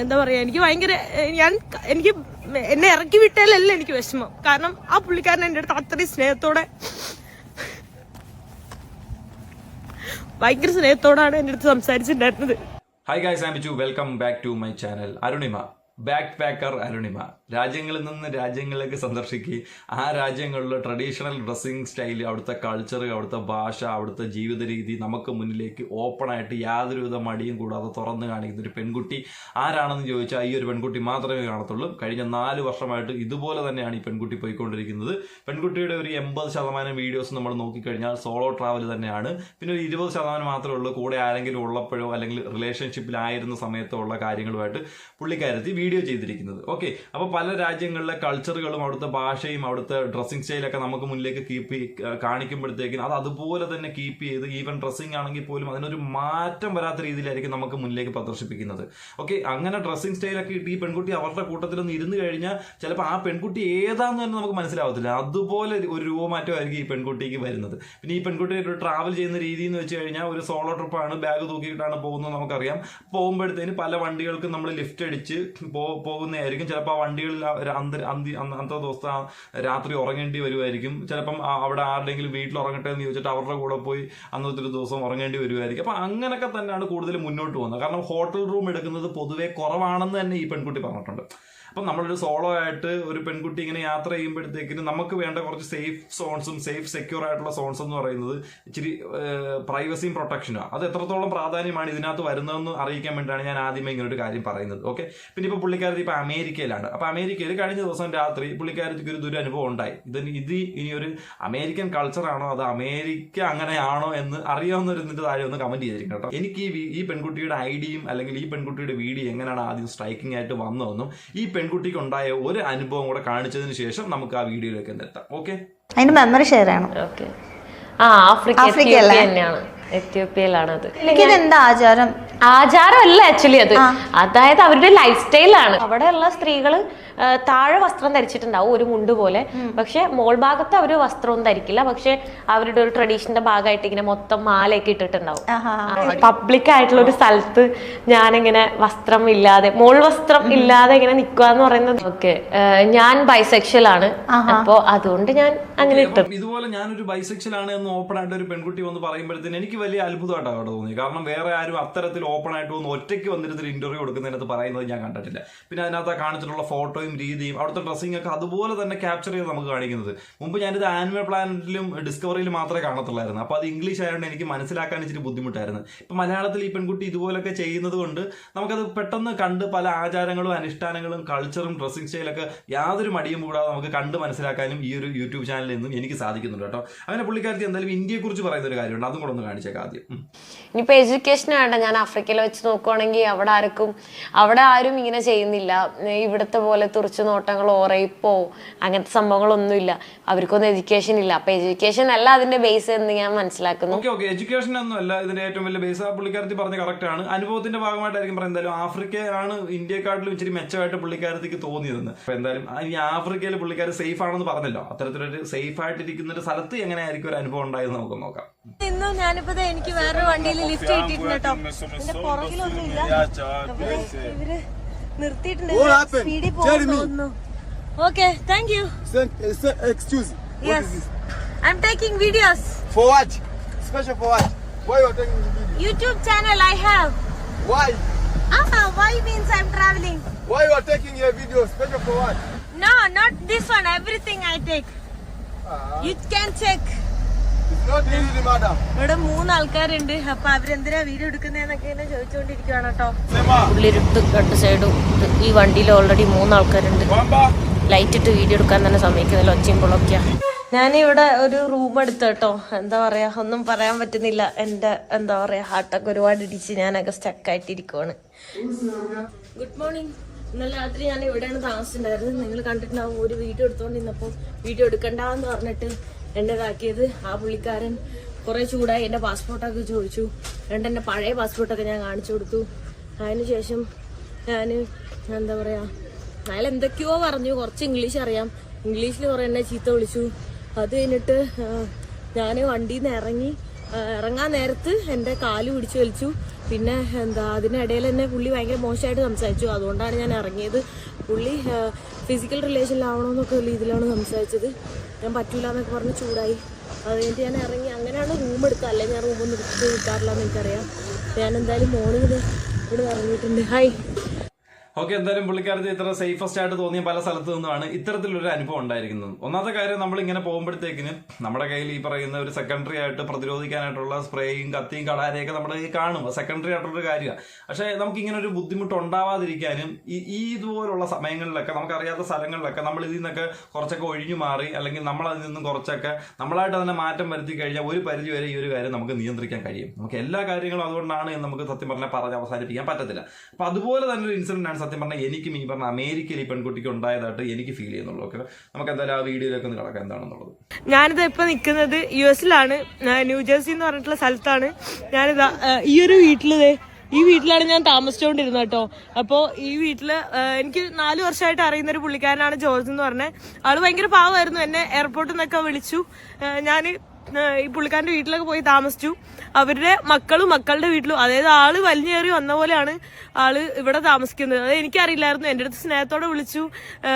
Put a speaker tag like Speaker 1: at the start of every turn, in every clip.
Speaker 1: എന്താ പറയാ എനിക്ക് ഭയങ്കര ഞാൻ എനിക്ക് എന്നെ ഇറക്കി വിട്ടാലല്ല എനിക്ക് വിഷമം. കാരണം ആ പുള്ളിക്കാരൻ എന്റെ അടുത്ത് അത്രയും സ്നേഹത്തോടെ ഭയങ്കര സ്നേഹത്തോടാണ് എന്റെ അടുത്ത് സംസാരിച്ചിട്ടുണ്ടായിരുന്നത്.
Speaker 2: Hi guys am welcome back to my channel Arunima backpacker Arunima രാജ്യങ്ങളിൽ നിന്ന് രാജ്യങ്ങളിലേക്ക് സന്ദർശിക്കുകയും ആ രാജ്യങ്ങളിലെ ട്രഡീഷണൽ ഡ്രസ്സിങ് സ്റ്റൈൽ അവിടുത്തെ കൾച്ചർ അവിടുത്തെ ഭാഷ അവിടുത്തെ ജീവിത രീതി നമുക്ക് മുന്നിലേക്ക് ഓപ്പണായിട്ട് യാതൊരുവിധ മടിയും കൂടാതെ തുറന്നു കാണിക്കുന്ന ഒരു പെൺകുട്ടി ആരാണെന്ന് ചോദിച്ചാൽ ഈ ഒരു പെൺകുട്ടി മാത്രമേ കാണത്തുള്ളൂ. കഴിഞ്ഞ നാല് വർഷമായിട്ട് ഇതുപോലെ തന്നെയാണ് ഈ പെൺകുട്ടി പോയിക്കൊണ്ടിരിക്കുന്നത്. പെൺകുട്ടിയുടെ ഒരു എൺപത് ശതമാനം വീഡിയോസ് നമ്മൾ നോക്കിക്കഴിഞ്ഞാൽ സോളോ ട്രാവൽ തന്നെയാണ്. പിന്നെ ഒരു ഇരുപത് ശതമാനം മാത്രമേ ഉള്ളൂ. കൂടെ ആരെങ്കിലും ഉള്ളപ്പോഴോ അല്ലെങ്കിൽ റിലേഷൻഷിപ്പിലായിരുന്ന സമയത്തോ ഉള്ള കാര്യങ്ങളുമായിട്ട് പുള്ളിക്കാരത്തി വീഡിയോ ചെയ്തിരിക്കുന്നത്. ഓക്കെ അപ്പോൾ പല രാജ്യങ്ങളിലെ കൾച്ചറുകളും അവിടുത്തെ ഭാഷയും അവിടുത്തെ ഡ്രസ്സിങ് സ്റ്റൈലൊക്കെ നമുക്ക് മുന്നിലേക്ക് കീപ്പ് കാണിക്കുമ്പോഴത്തേക്കും അത് അതുപോലെ തന്നെ കീപ്പ് ചെയ്ത് ഈവൻ ഡ്രസ്സിങ് ആണെങ്കിൽ പോലും അതിനൊരു മാറ്റം വരാത്ത രീതിയിലായിരിക്കും നമുക്ക് മുന്നിലേക്ക് പ്രദർശിപ്പിക്കുന്നത്. ഓക്കെ അങ്ങനെ ഡ്രസ്സിങ് സ്റ്റൈലൊക്കെ ഇട്ട് ഈ പെൺകുട്ടി അവരുടെ കൂട്ടത്തിൽ ഒന്ന് ഇരുന്ന് കഴിഞ്ഞാൽ ചിലപ്പോൾ ആ പെൺകുട്ടി ഏതാന്ന് തന്നെ നമുക്ക് മനസ്സിലാവത്തില്ല. അതുപോലെ ഒരു രൂപമാറ്റമായിരിക്കും ഈ പെൺകുട്ടിക്ക് വരുന്നത്. പിന്നെ ഈ പെൺകുട്ടി ട്രാവൽ ചെയ്യുന്ന രീതി എന്ന് വെച്ച് കഴിഞ്ഞാൽ ഒരു സോളോ ട്രിപ്പാണ് ബാഗ് തൂക്കിയിട്ടാണ് പോകുന്നത് നമുക്കറിയാം. പോകുമ്പോഴത്തേന് പല വണ്ടികൾക്കും നമ്മൾ ലിഫ്റ്റ് അടിച്ച് പോകുന്നതായിരിക്കും. ചിലപ്പോൾ ആ വണ്ടികളിൽ ഒരു അന്ത അന്തി അന്നത്തെ ദിവസം രാത്രി ഉറങ്ങേണ്ടി വരുമായിരിക്കും ചിലപ്പം അവിടെ ആരുടെങ്കിലും വീട്ടിൽ ഉറങ്ങട്ടെ എന്ന് ചോദിച്ചിട്ട് അവരുടെ കൂടെ പോയി അന്നത്തെ ഒരു ദിവസം ഉറങ്ങേണ്ടി വരുമായിരിക്കും അപ്പം അങ്ങനെയൊക്കെ തന്നെയാണ് കൂടുതൽ മുന്നോട്ട് പോകുന്നത്. കാരണം ഹോട്ടൽ റൂം എടുക്കുന്നത് പൊതുവെ കുറവാണെന്ന് തന്നെ ഈ പെൺകുട്ടി പറഞ്ഞിട്ടുണ്ട്. അപ്പം നമ്മളൊരു സോളോ ആയിട്ട് ഒരു പെൺകുട്ടി ഇങ്ങനെ യാത്ര ചെയ്യുമ്പോഴത്തേക്കിന് നമുക്ക് വേണ്ട കുറച്ച് സേഫ് സോൺസും സേഫ് സെക്യൂർ ആയിട്ടുള്ള സോൺസ് എന്ന് പറയുന്നത് ഇച്ചിരി പ്രൈവസിയും പ്രൊട്ടക്ഷനും അത് എത്രത്തോളം പ്രാധാന്യമാണ് ഇതിനകത്ത് വരുന്നതെന്ന് അറിയിക്കാൻ വേണ്ടിയാണ് ഞാൻ ആദ്യമേ ഇങ്ങനെ ഒരു കാര്യം പറയുന്നത്. ഓക്കെ? പിന്നെ ഇപ്പോൾ പുള്ളിക്കാരത്തി ഇപ്പോൾ അമേരിക്കയിലാണ്. അപ്പോൾ അമേരിക്കയിൽ കഴിഞ്ഞ ദിവസം രാത്രി പുള്ളിക്കാരിക്ക് ഒരു ദുരനുഭവം ഉണ്ടായി. ഇത് ഇത് ഇനി ഒരു അമേരിക്കൻ കൾച്ചറാണോ അത് അമേരിക്ക അങ്ങനെയാണോ എന്ന് അറിയാവുന്നവരുന്നിട്ട് താഴെ ഒന്ന് കമന്റ് ചെയ്തിരിക്കും കേട്ടോ. എനിക്ക് ഈ ഈ പെൺകുട്ടിയുടെ ഐഡിയും അല്ലെങ്കിൽ ഈ പെൺകുട്ടിയുടെ വീഡിയോ എങ്ങനെയാണ് ആദ്യം സ്ട്രൈക്കിംഗ് ആയിട്ട് വന്നതെന്നും ഈ പെൺകുട്ടിക്ക് ഉണ്ടായ ഒരു അനുഭവം കൂടെ കാണിച്ചതിന് ശേഷം നമുക്ക് ആ വീഡിയോയിലേക്ക് ഒന്ന് എത്താം. ഓക്കെ
Speaker 3: അതിന്റെ മെമ്മറി ഷെയർ ആണ്
Speaker 4: ഓക്കെ ആ ആഫ്രിക്ക തന്നെയാണ്. എത്യോപ്യയിലാണ് അത്.
Speaker 3: എന്താ ആചാരം?
Speaker 4: ആചാരമല്ല ആക്ച്വലി അത്. അതായത് അവരുടെ ലൈഫ് സ്റ്റൈലാണ് അവിടെയുള്ള സ്ത്രീകൾ താഴെ വസ്ത്രം ധരിച്ചിട്ടുണ്ടാവും ഒരു മുണ്ട് പോലെ. പക്ഷെ മോൾ ഭാഗത്ത് അവർ വസ്ത്രമൊന്നും ധരിക്കില്ല. പക്ഷെ അവരുടെ ഒരു ട്രഡീഷന്റെ ഭാഗമായിട്ട് ഇങ്ങനെ മൊത്തം മാലയൊക്കെ ഇട്ടിട്ടുണ്ടാവും. പബ്ലിക് ആയിട്ടുള്ള ഒരു സ്ഥലത്ത് ഞാനിങ്ങനെ വസ്ത്രം ഇല്ലാതെ മോൾ വസ്ത്രം ഇല്ലാതെ ഇങ്ങനെ നിക്കുക എന്ന് പറയുന്നത് ഓക്കെ ഞാൻ ബൈസെക്ഷൽ ആണ്. അപ്പോ അതുകൊണ്ട് ഞാൻ അങ്ങനെ ഇട്ടു.
Speaker 2: ഇതുപോലെ ഇതുപോലെ ഞാനൊരു ബൈസെക്ഷൽ ആണ് എന്ന് ഓപ്പൺ ആയിട്ട് ഒരു പെൺകുട്ടി വന്ന് പറയുമ്പോഴത്തേന് എനിക്ക് വലിയ അത്ഭുതമായിട്ടാണ് അവിടെ തോന്നി കാരണം വേറെ ആരും അത്തരത്തിൽ ഓപ്പൺ ആയിട്ട് വന്ന് ഒറ്റയ്ക്ക് വന്നിരുന്നൊരു ഇന്റർവ്യൂ കൊടുക്കുന്നതിനകത്ത് പറയുന്നത് ഞാൻ കണ്ടിട്ടില്ല. പിന്നെ അതിനകത്ത് കാണിച്ചിട്ടുള്ള ഫോട്ടോയും രീതിയും അവിടുത്തെ ഡ്രസ്സിംഗ് ഒക്കെ അതുപോലെ തന്നെ ക്യാപ്ചർ ചെയ്ത് നമുക്ക് കാണിക്കുന്നത്. മുമ്പ് ഞാനിത് ആനിമൽ പ്ലാനറ്റിലും ഡിസ്കവറിയിലും മാത്രമേ കാണത്തുള്ളായിരുന്നു. അപ്പോൾ അത് ഇംഗ്ലീഷ് ആയതുകൊണ്ട് എനിക്ക് മനസ്സിലാക്കാൻ ഇച്ചിരി ബുദ്ധിമുട്ടായിരുന്നു. ഇപ്പം മലയാളത്തിൽ ഈ പെൺകുട്ടി ഇതുപോലൊക്കെ ചെയ്യുന്നത് കൊണ്ട് നമുക്കത് പെട്ടെന്ന് കണ്ട് പല ആചാരങ്ങളും അനുഷ്ഠാനങ്ങളും കൾച്ചറും ഡ്രസ്സിംഗ് സ്റ്റൈലൊക്കെ യാതൊരു മടിയും കൂടാതെ നമുക്ക് കണ്ട് മനസ്സിലാക്കാനും ഈ ഒരു യൂട്യൂബ് ചാനലിൽ നിന്നും എനിക്ക് സാധിക്കുന്നുണ്ട് കേട്ടോ. അങ്ങനെ പുള്ളിക്കാരത്തി എന്തായാലും ഇന്ത്യയെക്കുറിച്ച് പറയുന്ന ഒരു കാര്യമുണ്ട്. അതും കൂടെ ഒന്ന് കാണിച്ചേക്കാം ആദ്യം. ഇനിയിപ്പോൾ
Speaker 4: ഇനിയിപ്പോ എഡ്യൂക്കേഷൻ വേണ്ട. ഞാൻ ആഫ്രിക്കയിൽ വെച്ച് നോക്കുവാണെങ്കിൽ അവിടെ ആർക്കും അവിടെ ആരും ഇങ്ങനെ ചെയ്യുന്നില്ല. ഇവിടുത്തെ പോലെ തുറച്ചു നോട്ടങ്ങളോ റേപ്പോ അങ്ങനത്തെ സംഭവങ്ങളൊന്നുമില്ല. അവർക്കൊന്നും എഡ്യൂക്കേഷൻ ഇല്ല. അപ്പൊ എഡ്യൂക്കേഷൻ അല്ല അതിന്റെ ബേസ് എന്ന് ഞാൻ മനസ്സിലാക്കുന്നു.
Speaker 2: ഓക്കെ ഓക്കെ എഡ്യൂക്കേഷൻ ഒന്നും അല്ല ഇതിന്റെ ഏറ്റവും വലിയ ബേസ് ആ പുള്ളിക്കാരത്തി പറഞ്ഞ കറക്റ്റ് ആണ്. അനുഭവത്തിന്റെ ഭാഗമായിട്ടായിരിക്കും പറയുന്നത്. എന്തായാലും ആഫ്രിക്കയാണ് ഇന്ത്യക്കാട്ടിലും ഇച്ചിരി മെച്ചമായിട്ട് പുള്ളിക്കാരത്തിക്ക് തോന്നിയിരുന്നത്. അപ്പൊ എന്തായാലും ആ ഈ ആഫ്രിക്കയിൽ പുള്ളിക്കാർ സേഫ് ആണെന്ന് പറഞ്ഞല്ലോ. അത്തരത്തിലൊരു സേഫ് ആയിട്ടിരിക്കുന്ന ഒരു സ്ഥലത്ത് എങ്ങനെയായിരിക്കും ഒരു അനുഭവം ഉണ്ടായെന്ന് നമുക്ക് നോക്കാം.
Speaker 1: ഇന്നും ഞാനിപ്പോ ദേ എനിക്ക് വേറൊരു വണ്ടിയിൽ ലിഫ്റ്റ് കിട്ടിയിട്ടുണ്ട് കേട്ടോ. പുറകിലൊന്നും ഇല്ല ഇവർ നിർത്തിയിട്ടുണ്ട്
Speaker 5: What happened?
Speaker 1: സ്പീഡിൽ
Speaker 5: Tell me.
Speaker 1: പോകുന്നു okay thank you
Speaker 5: Send, uh, send, excuse. What is
Speaker 1: yes
Speaker 5: this?
Speaker 1: I'm taking videos
Speaker 5: For what? Special for what? Why you are taking the video?
Speaker 1: YouTube channel I have
Speaker 5: Why?
Speaker 1: Ah, why means I'm traveling?
Speaker 5: Why you are taking your video? Special for what?
Speaker 1: No, not this one. Everything I take.
Speaker 5: Ah,
Speaker 1: You can check. ഇവിടെ മൂന്ന് ആൾക്കാരുണ്ട് അപ്പൊ അവരെന്തിനാ video എടുക്കുന്നതെന്നൊക്കെ ഇങ്ങനെ ചോദിച്ചുകൊണ്ടിരിക്കുവാണ് കേട്ടോ.
Speaker 4: ഉള്ളിരുട്ട് രണ്ട് സൈഡും ഈ വണ്ടിയിൽ ഓൾറെഡി മൂന്ന് ആൾക്കാരുണ്ട് ലൈറ്റ് ഇട്ട് വീഡിയോ എടുക്കാൻ തന്നെ സമ്മതിക്കുന്നില്ല. ഒച്ചയും പൊളൊക്കെയാ.
Speaker 1: ഞാനിവിടെ ഒരു റൂം എടുത്തു കേട്ടോ. എന്താ പറയാ ഒന്നും പറയാൻ പറ്റുന്നില്ല. എന്റെ എന്താ പറയാ ഹാർട്ടൊക്കെ ഒരുപാട് ഇടിച്ച് ഞാനൊക്കെ സ്റ്റക്കായിട്ടിരിക്കുവാണ് ഗുഡ് മോർണിംഗ് ഇന്നലെ രാത്രി ഞാൻ ഇവിടെയാണ് താമസിച്ചിട്ടുണ്ടായിരുന്നത്. നിങ്ങൾ കണ്ടിട്ടുണ്ടാവും ഒരു വീഡിയോ എടുത്തോണ്ടിരുന്നപ്പോൾ വീഡിയോ എടുക്കണ്ടെന്ന് പറഞ്ഞിട്ട് എന്നെ ഇതാക്കിയത് ആ പുള്ളിക്കാരൻ കുറെ ചൂടായി എന്റെ പാസ്പോർട്ടൊക്കെ ചോദിച്ചു. രണ്ട് എന്റെ പഴയ പാസ്പോർട്ടൊക്കെ ഞാൻ കാണിച്ചു കൊടുത്തു. അതിനുശേഷം ഞാൻ എന്താ പറയാ അയാൾ എന്തൊക്കെയോ പറഞ്ഞു. കുറച്ച് ഇംഗ്ലീഷ് അറിയാം. ഇംഗ്ലീഷിൽ കുറെ എന്നെ ചീത്ത വിളിച്ചു. അത് കഴിഞ്ഞിട്ട് ഞാൻ വണ്ടിയിൽ നിന്ന് ഇറങ്ങി ഇറങ്ങാൻ നേരത്ത് എന്റെ കാൽ പിടിച്ചു വലിച്ചു. പിന്നെ എന്താ അതിനിടയിൽ തന്നെ പുള്ളി ഭയങ്കര മോശമായിട്ട് സംസാരിച്ചു. അതുകൊണ്ടാണ് ഞാൻ ഇറങ്ങിയത്. പുള്ളി ഫിസിക്കൽ റിലേഷനിലാവണമെന്നൊക്കെ ഉള്ള ഇതിലാണ് സംസാരിച്ചത്. ഞാൻ പറ്റൂല എന്നൊക്കെ പറഞ്ഞ് ചൂടായി. അതുകഴിഞ്ഞിട്ട് ഞാൻ ഇറങ്ങി. അങ്ങനെയാണ് റൂം എടുക്കുക അല്ലെങ്കിൽ ഞാൻ റൂമൊന്നും എടുത്ത് കിട്ടാറില്ല എന്ന് എനിക്കറിയാം. ഞാൻ എന്തായാലും മോർണിംഗിൽ ഇവിടെ ഇറങ്ങിയിട്ടുണ്ട് ഹായ്
Speaker 2: ഓക്കെ എന്തായാലും പുള്ളിക്കാരത്ത് ഇത്ര സേഫസ്റ്റ് ആയിട്ട് തോന്നിയ പല സ്ഥലത്തു നിന്നുമാണ് ഇത്തരത്തിലൊരു അനുഭവം ഉണ്ടായിരിക്കുന്നത്. ഒന്നാമത്തെ കാര്യം നമ്മൾ ഇങ്ങനെ പോകുമ്പോഴത്തേക്കിന് നമ്മുടെ കയ്യിൽ ഈ പറയുന്ന ഒരു സെക്കൻഡറി ആയിട്ട് പ്രതിരോധിക്കാനായിട്ടുള്ള സ്പ്രേയും കത്തിയും കടാരയൊക്കെ നമ്മുടെ കയ്യിൽ കാണും. സെക്കൻഡറി ആയിട്ടുള്ളൊരു കാര്യമാണ് പക്ഷേ നമുക്ക് ഇങ്ങനെ ഒരു ബുദ്ധിമുട്ട് ഉണ്ടാവാതിരിക്കാനും ഈ ഇതുപോലുള്ള സമയങ്ങളിലൊക്കെ നമുക്കറിയാത്ത സ്ഥലങ്ങളിലൊക്കെ നമ്മൾ ഇതിൽ നിന്നൊക്കെ കുറച്ചൊക്കെ ഒഴിഞ്ഞു മാറി അല്ലെങ്കിൽ നമ്മൾ അതിൽ നിന്നും കുറച്ചൊക്കെ നമ്മളായിട്ട് അതിനെ മാറ്റം വരുത്തി കഴിഞ്ഞാൽ ഒരു പരിധി വരെ ഈ ഒരു കാര്യം നമുക്ക് നിയന്ത്രിക്കാൻ കഴിയും. നമുക്ക് എല്ലാ കാര്യങ്ങളും അതുകൊണ്ടാണ് നമുക്ക് സത്യം പറഞ്ഞാൽ പറഞ്ഞ് അവസാനിപ്പിക്കാൻ പറ്റത്തില്ല. അപ്പൊ അതുപോലെ തന്നെ ഒരു ഇൻസിഡന്റ് ആണ് സത്യം പറഞ്ഞാൽ എനിക്കും ഈ പറഞ്ഞ അമേരിക്കയിൽ ഈ പെൺകുട്ടിക്ക് ഉണ്ടായതായിട്ട് എനിക്ക് ഫീൽ ചെയ്യുന്നുള്ളൂ. ഓക്കെ നമുക്ക് എന്തായാലും ആ വീഡിയോയിലേക്ക് ഒന്ന് കിടക്കാം. എന്താണെന്നുള്ളത്?
Speaker 1: ഞാനിത് ഇപ്പൊ നിൽക്കുന്നത് യു എസിലാണ്. ന്യൂജേഴ്സി എന്ന് പറഞ്ഞിട്ടുള്ള സ്ഥലത്താണ്. ഞാനിത് ഈ ഒരു വീട്ടിൽ ഈ വീട്ടിലാണ് ഞാൻ താമസിച്ചുകൊണ്ടിരുന്നത് കേട്ടോ. അപ്പോൾ ഈ വീട്ടിൽ എനിക്ക് നാലു വർഷമായിട്ട് അറിയുന്ന ഒരു പുള്ളിക്കാരനാണ് ജോർജ് എന്ന് പറഞ്ഞത് ആൾ ഭയങ്കര പാവമായിരുന്നു. എന്നെ എയർപോർട്ടിൽ നിന്നൊക്കെ വിളിച്ചു. ഞാൻ ഈ പുള്ളിക്കാരന്റെ വീട്ടിലൊക്കെ പോയി താമസിച്ചു. അവരുടെ മക്കളും മക്കളുടെ വീട്ടിലും അതായത് ആൾ വലിഞ്ഞേറി വന്ന പോലെയാണ് ആൾ ഇവിടെ താമസിക്കുന്നത്. അത് എനിക്കറിയില്ലായിരുന്നു. എന്റെ അടുത്ത് സ്നേഹത്തോടെ വിളിച്ചു.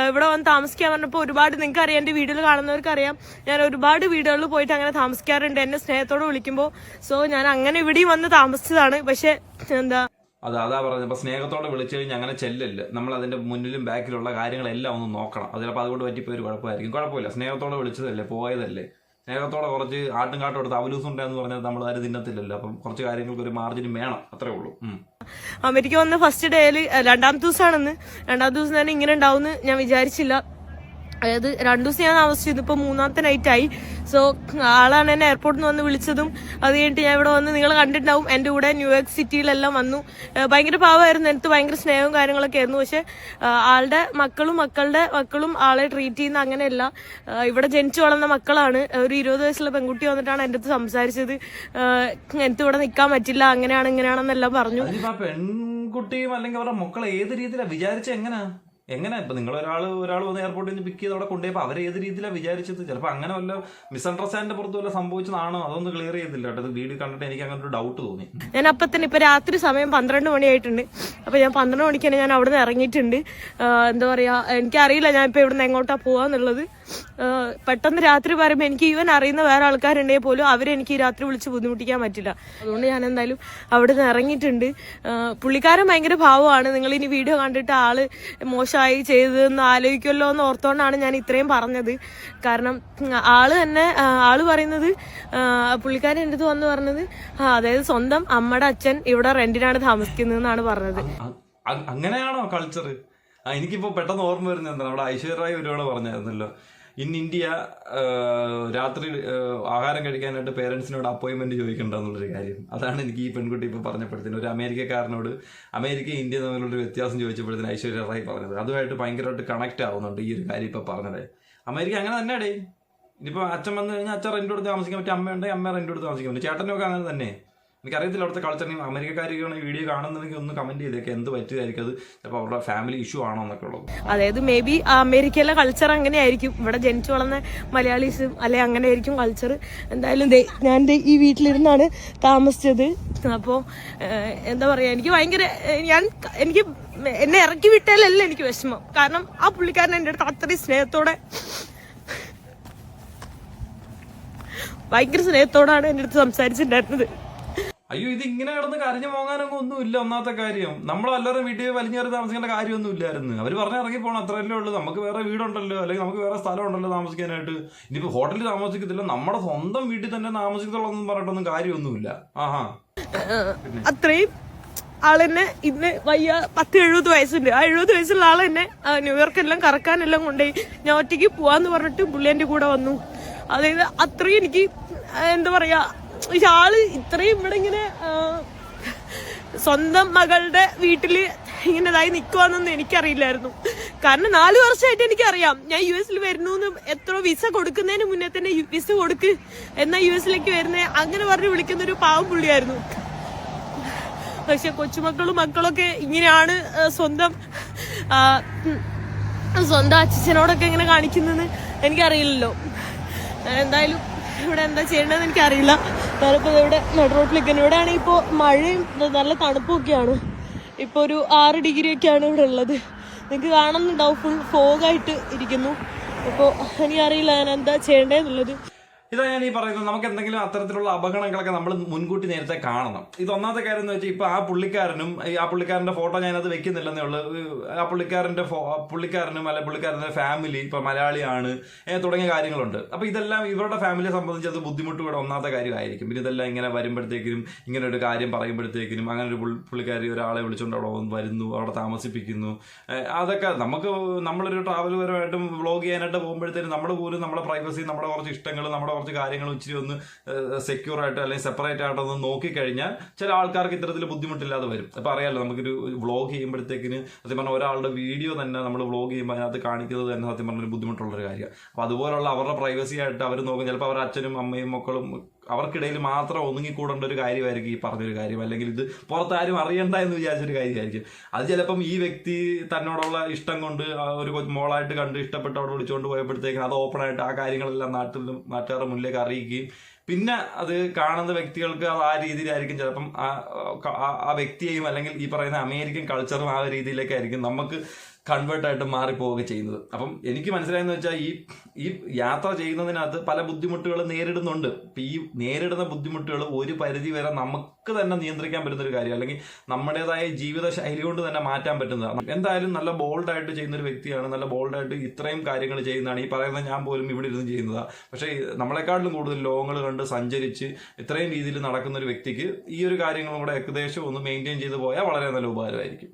Speaker 1: ഇവിടെ വന്ന് താമസിക്കാൻ പറഞ്ഞപ്പോൾ ഒരുപാട് നിങ്ങൾക്ക് അറിയാം എന്റെ വീടുകൾ കാണുന്നവർക്ക് അറിയാം ഞാൻ ഒരുപാട് വീടുകളിൽ പോയിട്ട് അങ്ങനെ താമസിക്കാറുണ്ട്. എന്നെ സ്നേഹത്തോടെ വിളിക്കുമ്പോൾ സോ ഞാൻ അങ്ങനെ ഇവിടെയും വന്ന് താമസിച്ചതാണ്. പക്ഷെ എന്താ?
Speaker 2: അത് അതാ പറഞ്ഞത്. അപ്പൊ സ്നേഹത്തോടെ വിളിച്ചു കഴിഞ്ഞാൽ അങ്ങനെ ചെല്ലില്ല. നമ്മൾ അതിന്റെ മുന്നിലും ബാക്കിലുള്ള കാര്യങ്ങളെല്ലാം ഒന്ന് നോക്കണം. അത് ചിലപ്പോൾ അതുകൊണ്ട് പറ്റിപ്പോയി ഒരു കുഴപ്പമായിരിക്കും. കുഴപ്പമില്ല. സ്നേഹത്തോടെ വിളിച്ചതല്ലേ? പോയതല്ലേ? സ്നേഹത്തോടെ കുറച്ച് ആട്ടും കാട്ടും എടുത്ത് അവലൂസ് ഉണ്ടെന്ന് പറഞ്ഞാൽ നമ്മൾ ആരും തിന്നത്തില്ലല്ലോ. അപ്പം കുറച്ച് കാര്യങ്ങൾക്ക് ഒരു മാർജിൻ വേണം. അത്രേ ഉള്ളൂ.
Speaker 1: അമേരിക്ക വന്ന ഫസ്റ്റ് ഡേയിൽ രണ്ടാമത്തെ ദിവസമാണെന്ന് രണ്ടാമത്തെ ദിവസം തന്നെ ഇങ്ങനെ ഉണ്ടാവുമെന്ന് ഞാൻ വിചാരിച്ചില്ല. അതായത് രണ്ടു ദിവസം ഞാൻ താമസിച്ചു ഇപ്പൊ മൂന്നാമത്തെ നൈറ്റ് ആയി. സോ ആളാണ് എന്നെ എയർപോർട്ടിൽ നിന്ന് വന്ന് വിളിച്ചതും അത് കഴിഞ്ഞിട്ട് ഞാൻ ഇവിടെ വന്ന് നിങ്ങൾ കണ്ടിട്ടുണ്ടാവും. എന്റെ കൂടെ ന്യൂയോർക്ക് സിറ്റിയിലെല്ലാം വന്നു. ഭയങ്കര പാവമായിരുന്നു. എനിക്ക് ഭയങ്കര സ്നേഹവും കാര്യങ്ങളൊക്കെ ആയിരുന്നു. പക്ഷെ ആളുടെ മക്കളും മക്കളുടെ മക്കളും ആളെ ട്രീറ്റ് ചെയ്യുന്ന അങ്ങനെയല്ല. ഇവിടെ ജനിച്ചു വളർന്ന മക്കളാണ്. ഒരു ഇരുപത് വയസ്സുള്ള പെൺകുട്ടി വന്നിട്ടാണ് എന്റെ അടുത്ത് സംസാരിച്ചത്. എനിക്ക് ഇവിടെ നിൽക്കാൻ പറ്റില്ല. അങ്ങനെയാണ് ഇങ്ങനെയാണെന്നെല്ലാം പറഞ്ഞു.
Speaker 2: പെൺകുട്ടിയും അല്ലെങ്കിൽ അവരുടെ മക്കളെ ഏത് രീതിയിലാണ് വിചാരിച്ച എങ്ങനെയാ എങ്ങനെ? ഇപ്പൊ നിങ്ങൾ ഒരാൾ ഒരാൾ വന്ന് എയർപോർട്ടിൽ നിന്ന് പിക്ക് ചെയ്ത് അവിടെ കൊണ്ടുപോയപ്പോൾ അവർ ഏത് രീതിയിലാണ് വിചാരിച്ചത്? ചിലപ്പോൾ അങ്ങനെ വല്ല മിസ്അണ്ടർസ്റ്റാൻഡിന്റെ പുറത്ത് വല്ല സംഭവിച്ചതാണോ? അതൊന്ന് ക്ലിയർ ചെയ്തില്ല കേട്ടോ. വീഡിയോ കണ്ടിട്ട് എനിക്ക് അങ്ങനെ ഒരു ഡൗട്ട് തോന്നി.
Speaker 1: ഞാൻ അപ്പം തന്നെ ഇപ്പൊ രാത്രി സമയം പന്ത്രണ്ട് മണിയായിട്ടുണ്ട്. അപ്പൊ ഞാൻ പന്ത്രണ്ട് മണിക്ക് തന്നെ ഞാൻ അവിടെ നിന്ന് ഇറങ്ങിയിട്ടുണ്ട് എന്താ പറയാ എനിക്കറിയില്ല ഞാൻ ഇപ്പൊ ഇവിടെ നിന്ന് എങ്ങോട്ടാ പോവാന്നുള്ളത്. ആഹ് പെട്ടെന്ന് രാത്രി പറയുമ്പോൾ എനിക്ക് ഈവൻ അറിയുന്ന വേറെ ആൾക്കാരുണ്ടെങ്കിൽ പോലും അവരെനിക്ക് രാത്രി വിളിച്ച് ബുദ്ധിമുട്ടിക്കാൻ പറ്റില്ല. അതുകൊണ്ട് ഞാൻ എന്തായാലും അവിടെ നിന്ന് ഇറങ്ങിയിട്ടുണ്ട് പുള്ളിക്കാരൻ ഭയങ്കര ഭാവമാണ്. നിങ്ങൾ ഇനി വീഡിയോ കണ്ടിട്ട് ആൾ മോശമായി ചെയ്തതെന്ന് ആലോചിക്കുമല്ലോ എന്ന് ഓർത്തോണ്ടാണ് ഞാൻ ഇത്രയും പറഞ്ഞത്. കാരണം ആൾ തന്നെ ആൾ പറയുന്നത് പുള്ളിക്കാരൻ എന്റെ അടുത്ത് വന്ന് പറഞ്ഞത് അതായത് സ്വന്തം അമ്മയുടെ അച്ഛൻ ഇവിടെ റെന്റിനാണ് താമസിക്കുന്നതെന്നാണ് പറഞ്ഞത്.
Speaker 2: അങ്ങനെയാണോ കൾച്ചർ എനിക്കിപ്പോ പെട്ടെന്ന് ഓർമ്മ വരുന്നത് എന്താ നമ്മുടെ ഐശ്വര്യ റായ് ഒരുപാട് പറഞ്ഞായിരുന്നല്ലോ. ഇൻ ഇന്ത്യ രാത്രി ആഹാരം കഴിക്കാനായിട്ട് പേരൻസിനോട് അപ്പോയിന്റ്മെന്റ് ചോദിക്കണ്ടെന്നുള്ളൊരു കാര്യം. അതാണ് എനിക്ക് ഈ പെൺകുട്ടി ഇപ്പോൾ പറഞ്ഞപ്പോഴത്തേന് ഒരു അമേരിക്കക്കാരനോട് അമേരിക്ക ഇന്ത്യ തമ്മിലുള്ള വ്യത്യാസം ചോദിച്ചപ്പോഴത്തേന് ഐശ്വര്യ റായി പറഞ്ഞത്. അതുമായിട്ട് ഭയങ്കരമായിട്ട് കണക്ട് ആവുന്നുണ്ട് ഈ ഒരു കാര്യം ഇപ്പോൾ പറഞ്ഞത്. അമേരിക്ക അങ്ങനെ തന്നെ അടേ ഇനിയിപ്പോൾ അച്ഛൻ വന്നു കഴിഞ്ഞാൽ അച്ഛൻ റെന്റ് കൊടുത്ത് താമസിക്കാൻ പറ്റും അമ്മയുണ്ടെങ്കിൽ അമ്മ റെന്റ് കൊടുത്ത് താമസിക്കാൻ പറ്റും. ചേട്ടനൊക്കെ അങ്ങനെ തന്നെ. എനിക്കറിയത്തില്ല അവിടുത്തെ കൾച്ചറിനെയും അമേരിക്കക്കാരൊക്കെയാണ് ഈ വീഡിയോ കാണുന്നതെങ്കിൽ ഒന്ന് കമന്റ് ചെയ്തേക്ക്. എന്ത് പറ്റിയതായിരിക്കും അത്? ചിലപ്പോൾ അവരുടെ ഫാമിലി ഇഷ്യൂ ആണോ എന്നൊക്കെ ഉള്ളത്.
Speaker 1: അതായത് മേ ബി അമേരിക്കയിലെ കൾച്ചർ അങ്ങനെയായിരിക്കും. ഇവിടെ ജനിച്ചു വളർന്ന മലയാളീസും അല്ലെ അങ്ങനെ ആയിരിക്കും കൾച്ചർ എന്തായാലും ഞാൻ ഈ വീട്ടിലിരുന്നാണ് താമസിച്ചത്. അപ്പോൾ എന്താ പറയാ എനിക്ക് ഭയങ്കര ഞാൻ എനിക്ക് എന്നെ ഇറക്കി വിട്ടാലല്ല എനിക്ക് വിഷമം. കാരണം ആ പുള്ളിക്കാരൻ എന്റെ അടുത്ത് അത്രയും സ്നേഹത്തോടെ ഭയങ്കര സ്നേഹത്തോടാണ് എന്റെ അടുത്ത് സംസാരിച്ചിട്ടുണ്ടായിരുന്നത്.
Speaker 2: അയ്യോ ഇത് ഇങ്ങനെ കിടന്ന് കരഞ്ഞു പോകാനൊന്നും ഒന്നുമില്ല ഒന്നാമത്തെ കാര്യം. നമ്മൾ എല്ലാവരും വീട്ടിൽ വലിഞ്ഞേറി താമസിക്കേണ്ട കാര്യമൊന്നും ഇല്ലായിരുന്നു. അവർ പറഞ്ഞ ഇറങ്ങി പോകണം അത്രയല്ലേ ഉള്ളൂ. നമുക്ക് വേറെ വീടുണ്ടല്ലോ അല്ലെങ്കിൽ നമുക്ക് വേറെ സ്ഥലം ഉണ്ടല്ലോ താമസിക്കാനായിട്ട്. ഇനിയിപ്പോൾ ഹോട്ടലിൽ താമസിക്കത്തില്ല നമ്മുടെ സ്വന്തം വീട്ടിൽ തന്നെ താമസിക്കത്തുള്ളൂ പറഞ്ഞിട്ടൊന്നും കാര്യമൊന്നുമില്ല. ആഹാ.
Speaker 1: അത്രയും ആളെന്നെ ഇന്ന് വയ്യ പത്ത് എഴുപത് വയസ്സുണ്ട്. ആ എഴുപത് വയസ്സുള്ള ന്യൂയോർക്ക് ന്യൂയോർക്കെല്ലാം കറക്കാനെല്ലാം കൊണ്ടുപോയി. ഞാൻ ഒറ്റയ്ക്ക് പോവാന്ന് പറഞ്ഞിട്ട് പുള്ളി എന്റെ കൂടെ വന്നു. അതായത് അത്രയും എനിക്ക് എന്താ പറയാ ഈ ആൾ ഇത്രയും ഇവിടെ ഇങ്ങനെ സ്വന്തം മകളുടെ വീട്ടിൽ ഇങ്ങനെതായി നിൽക്കുവാന്നൊന്നും എനിക്കറിയില്ലായിരുന്നു. കാരണം നാല് വർഷമായിട്ട് എനിക്കറിയാം. ഞാൻ യു എസിൽ വരുന്നു എന്ന് എത്ര വിസ കൊടുക്കുന്നതിന് മുന്നേ തന്നെ വിസ കൊടുക്ക് എന്നാ യു എസിലേക്ക് വരുന്നേ അങ്ങനെ പറഞ്ഞ് വിളിക്കുന്ന ഒരു പാവം പുള്ളിയായിരുന്നു. പക്ഷെ കൊച്ചുമക്കളും മക്കളൊക്കെ ഇങ്ങനെയാണ് സ്വന്തം സ്വന്തം അച്ഛനോടൊക്കെ ഇങ്ങനെ കാണിക്കുന്നത് എനിക്കറിയില്ലല്ലോ. എന്തായാലും ഇവിടെ എന്താ ചെയ്യേണ്ടതെന്ന് എനിക്കറിയില്ല. ഞാനിപ്പോൾ ഇവിടെ നടുറോട്ടിലേക്ക് ഇവിടെ ആണെങ്കിൽ ഇപ്പോൾ മഴയും നല്ല തണുപ്പും ഒക്കെയാണ് ഇപ്പോൾ ഒരു ആറ് ഡിഗ്രി ഒക്കെയാണ് ഇവിടെ ഉള്ളത്. നിങ്ങൾക്ക് കാണുന്നുണ്ടാവും ഫുൾ ഫോഗായിട്ട് ഇരിക്കുന്നു. അപ്പോൾ എനിക്കറിയില്ല ഞാൻ എന്താ ചെയ്യേണ്ടതെന്നുള്ളത്.
Speaker 2: ഇതാ ഞാൻ ഈ പറയുന്നത്. നമുക്ക് എന്തെങ്കിലും അത്തരത്തിലുള്ള അപകടങ്ങളൊക്കെ നമ്മൾ മുൻകൂട്ടി നേരത്തെ കാണണം. ഇത് ഒന്നാമത്തെ കാര്യം എന്ന് വെച്ചാൽ ഇപ്പൊ ആ പുള്ളിക്കാരനും ആ പുള്ളിക്കാരന്റെ ഫോട്ടോ ഞാനത് വെക്കുന്നില്ലെന്നേ ഉള്ളൂ. ആ പുള്ളിക്കാരന്റെ ഫോ പുള്ളിക്കാരനും അല്ലെ പുള്ളിക്കാരന്റെ ഫാമിലി ഇപ്പൊ മലയാളിയാണ് തുടങ്ങിയ കാര്യങ്ങളുണ്ട്. അപ്പൊ ഇതെല്ലാം ഇവരുടെ ഫാമിലിയെ സംബന്ധിച്ച് അത് ബുദ്ധിമുട്ടുകൂടെ ഒന്നാമത്തെ കാര്യമായിരിക്കും. പിന്നെ ഇതെല്ലാം ഇങ്ങനെ വരുമ്പോഴത്തേക്കിനും ഇങ്ങനെ ഒരു കാര്യം പറയുമ്പോഴത്തേക്കിനും അങ്ങനെ ഒരു പുള്ളിക്കാരി ഒരാളെ വിളിച്ചുകൊണ്ട് അവിടെ വരുന്നു അവിടെ താമസിപ്പിക്കുന്നു. അതൊക്കെ നമുക്ക് നമ്മളൊരു ട്രാവൽ പരമായിട്ടും വ്ളോഗ് ചെയ്യാനായിട്ട് പോകുമ്പോഴത്തേക്കും നമ്മൾ പോലും നമ്മുടെ പ്രൈവസി നമ്മുടെ കുറച്ച് ഇഷ്ടങ്ങൾ നമ്മുടെ കുറച്ച് കാര്യങ്ങൾ ഇച്ചിരി ഒന്ന് സെക്യൂർ ആയിട്ട് അല്ലെങ്കിൽ സെപ്പറേറ്റ് ആയിട്ട് ഒന്ന് നോക്കിക്കഴിഞ്ഞാൽ ചില ആൾക്കാർക്ക് ഇത്തരത്തിൽ ബുദ്ധിമുട്ടില്ലാതെ വരും. അപ്പം അറിയാലോ നമുക്കൊരു വ്ളോഗ് ചെയ്യുമ്പോഴത്തേക്കിന് സത്യം പറഞ്ഞാൽ ഒരാളുടെ വീഡിയോ തന്നെ നമ്മൾ വ്ളോഗ് ചെയ്യുമ്പോൾ അതിനകത്ത് കാണിക്കുന്നത് തന്നെ സത്യം പറഞ്ഞാൽ ബുദ്ധിമുട്ടുള്ളൊരു കാര്യമാണ്. അപ്പോൾ അതുപോലുള്ള അവരുടെ പ്രൈവസി ആയിട്ട് അവർ നോക്കും. ചിലപ്പോൾ അവരുടെ അച്ഛനും അമ്മയും മക്കളും അവർക്കിടയിൽ മാത്രം ഒതുങ്ങിക്കൂടേണ്ട ഒരു കാര്യമായിരിക്കും ഈ പറഞ്ഞൊരു കാര്യം. അല്ലെങ്കിൽ ഇത് പുറത്താരും അറിയണ്ട എന്ന് വിചാരിച്ചൊരു കാര്യമായിരിക്കും. അത് ചിലപ്പം ഈ വ്യക്തി തന്നോടുള്ള ഇഷ്ടം കൊണ്ട് ഒരു മോളായിട്ട് കണ്ട് ഇഷ്ടപ്പെട്ട് അവിടെ വിളിച്ചുകൊണ്ട് പോയപ്പോഴത്തേക്കും അത് ഓപ്പണായിട്ട് ആ കാര്യങ്ങളെല്ലാം നാട്ടിൽ നാട്ടുകാരുടെ മുന്നിലേക്ക് അറിയിക്കുകയും പിന്നെ അത് കാണുന്ന വ്യക്തികൾക്ക് അത് ആ രീതിയിലായിരിക്കും ചിലപ്പം ആ വ്യക്തിയെയും അല്ലെങ്കിൽ ഈ പറയുന്ന അമേരിക്കൻ കൾച്ചറും ആ രീതിയിലേക്കായിരിക്കും. നമുക്ക് കൺവേർട്ട് ആയിട്ട് മാറിപ്പോവുക ചെയ്യുന്നത്. അപ്പം എനിക്ക് മനസ്സിലായെന്ന് വെച്ചാൽ ഈ ഈ യാത്ര ചെയ്യുന്നതിനകത്ത് പല ബുദ്ധിമുട്ടുകൾ നേരിടുന്നുണ്ട്. ഈ നേരിടുന്ന ബുദ്ധിമുട്ടുകൾ ഒരു പരിധി വരെ നമുക്ക് തന്നെ നിയന്ത്രിക്കാൻ പറ്റുന്ന ഒരു കാര്യം അല്ലെങ്കിൽ നമ്മുടേതായ ജീവിത ശൈലി കൊണ്ട് തന്നെ മാറ്റാൻ പറ്റുന്നതാണ് എന്തായാലും നല്ല ബോൾഡായിട്ട് ചെയ്യുന്ന ഒരു വ്യക്തിയാണ് നല്ല ബോൾഡായിട്ട് ഇത്രയും കാര്യങ്ങൾ ചെയ്യുന്നതാണ്. ഈ പറയുന്ന ഞാൻ പോലും ഇവിടെ ഇരുന്ന് ചെയ്യുന്നതാണ് പക്ഷേ നമ്മളെക്കാട്ടിലും കൂടുതൽ ലോകങ്ങൾ കണ്ട് സഞ്ചരിച്ച് ഇത്രയും രീതിയിൽ നടക്കുന്ന ഒരു വ്യക്തിക്ക് ഈ ഒരു കാര്യങ്ങളും കൂടെ ഏകദേശം ഒന്ന് മെയിന്റെയിൻ ചെയ്തു പോയാൽ വളരെ നല്ല ഉപകാരമായിരിക്കും.